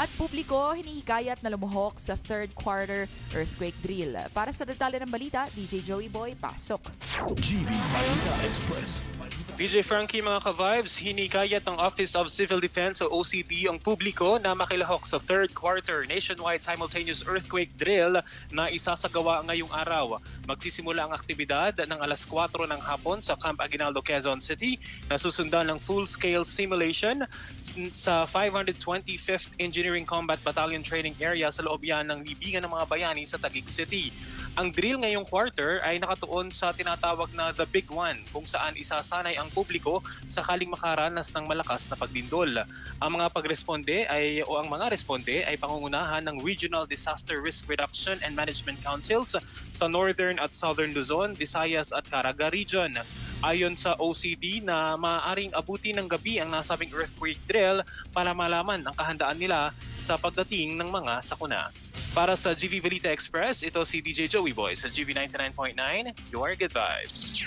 At publiko hinihikayat na lumuhok sa third quarter earthquake drill. Para sa detalye ng balita, DJ Joey Boy, pasok. GV Balita Express. DJ Frankie mga ka-vibes, hinikayat ng Office of Civil Defense o OCD ang publiko na makilahok sa third quarter nationwide simultaneous earthquake drill na isasagawa ngayong araw. Magsisimula ang aktibidad ng alas 4 ng hapon sa Camp Aguinaldo, Quezon City na susundan ng full-scale simulation sa 525th Engineering Combat Battalion Training Area sa loob yan ng libingan ng mga bayani sa Taguig City. Ang drill ngayong quarter ay nakatuon sa tinatawag na The Big One kung saan isasanay ang publiko sakaling makaranas ng malakas na pagdindol. Ang mga pagresponde ay o ang mga responde ay pangungunahan ng Regional Disaster Risk Reduction and Management Councils sa Northern at Southern Luzon, Visayas at Caraga Region. Ayon sa OCD na maaaring abuti ng gabi ang nasabing earthquake drill para malaman ang kahandaan nila sa pagdating ng mga sakuna. Para sa GV Balita Express, ito si DJ Joey Boy sa GV 99.9, Your Good Vibes.